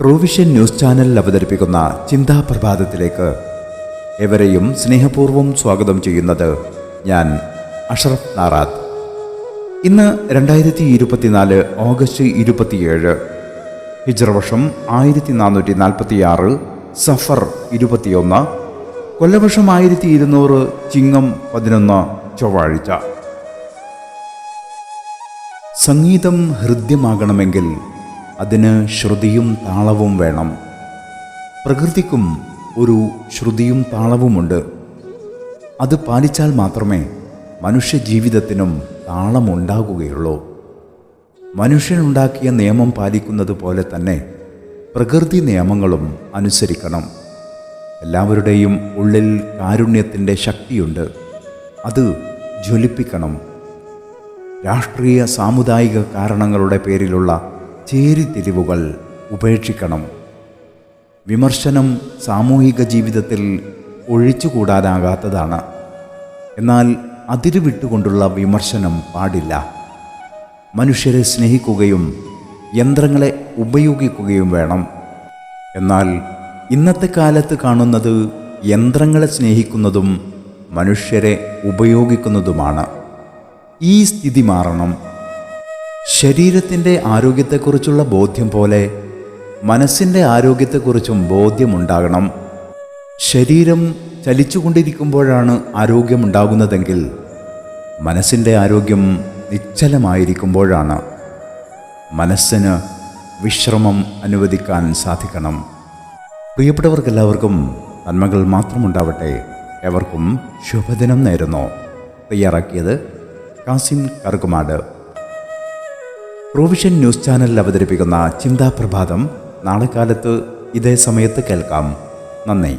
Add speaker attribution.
Speaker 1: Provision news ചാനലിൽ അവതരിപ്പിക്കുന്ന ചിന്താ പ്രഭാതത്തിലേക്ക് എവരെയും സ്നേഹപൂർവം സ്വാഗതം ചെയ്യുന്നത് ഞാൻ അഷറഫ് നാറാത്ത്. ഇന്ന് രണ്ടായിരത്തി ഇരുപത്തിനാല് ഓഗസ്റ്റ് ഇരുപത്തിയേഴ് ഹിജ്രവർഷം വർഷം ആയിരത്തി നാനൂറ്റി നാൽപ്പത്തിയാറ് സഫർ ഇരുപത്തിയൊന്ന് കൊല്ലവർഷം ആയിരത്തി ഇരുന്നൂറ് ചിങ്ങം പതിനൊന്ന് ചൊവ്വാഴ്ച. സംഗീതം ഹൃദ്യമാകണമെങ്കിൽ അതിന് ശ്രുതിയും താളവും വേണം. പ്രകൃതിക്കും ഒരു ശ്രുതിയും താളവുമുണ്ട്. അത് പാലിച്ചാൽ മാത്രമേ മനുഷ്യജീവിതത്തിനും താളമുണ്ടാകുകയുള്ളൂ. മനുഷ്യനുണ്ടാക്കിയ നിയമം പാലിക്കുന്നത് പോലെ തന്നെ പ്രകൃതി നിയമങ്ങളും അനുസരിക്കണം. എല്ലാവരുടെയും ഉള്ളിൽ കാരുണ്യത്തിന്റെ ശക്തിയുണ്ട്. അത് ജ്വലിപ്പിക്കണം. രാഷ്ട്രീയ സാമുദായിക കാരണങ്ങളുടെ പേരിലുള്ള ചേരിതിരിവുകൾ ഉപേക്ഷിക്കണം. വിമർശനം സാമൂഹിക ജീവിതത്തിൽ ഒഴിച്ചുകൂടാനാകാത്തതാണ്. എന്നാൽ അതിരുവിട്ടുകൊണ്ടുള്ള വിമർശനം പാടില്ല. മനുഷ്യരെ സ്നേഹിക്കുകയും യന്ത്രങ്ങളെ ഉപയോഗിക്കുകയും വേണം. എന്നാൽ ഇന്നത്തെ കാലത്ത് കാണുന്നത് യന്ത്രങ്ങളെ സ്നേഹിക്കുന്നതും മനുഷ്യരെ ഉപയോഗിക്കുന്നതുമാണ്. ഈ സ്ഥിതി മാറണം. ശരീരത്തിന്റെ ആരോഗ്യത്തെക്കുറിച്ചുള്ള ബോധ്യം പോലെ മനസ്സിന്റെ ആരോഗ്യത്തെക്കുറിച്ചും ബോധ്യമുണ്ടാകണം. ശരീരം ചലിച്ചുകൊണ്ടിരിക്കുമ്പോഴാണ് ആരോഗ്യമുണ്ടാകുന്നതെങ്കിൽ മനസ്സിന്റെ ആരോഗ്യം നിശ്ചലമായിരിക്കുമ്പോഴാണ്. മനസ്സിന് വിശ്രമം അനുവദിക്കാൻ സാധിക്കണം. പ്രിയപ്പെട്ടവർക്കെല്ലാവർക്കും നന്മകൾ മാത്രമുണ്ടാവട്ടെ. എവർക്കും ശുഭദിനം നേരുന്നു. തയ്യാറാക്കിയത് കാസിം കറുകുമാട്. പ്രൊവിഷൻ ന്യൂസ് ചാനലിൽ അവതരിപ്പിക്കുന്ന ചിന്താപ്രഭാതം നാളെ കാലത്ത് ഇതേ സമയത്ത് കേൾക്കാം. നന്ദി.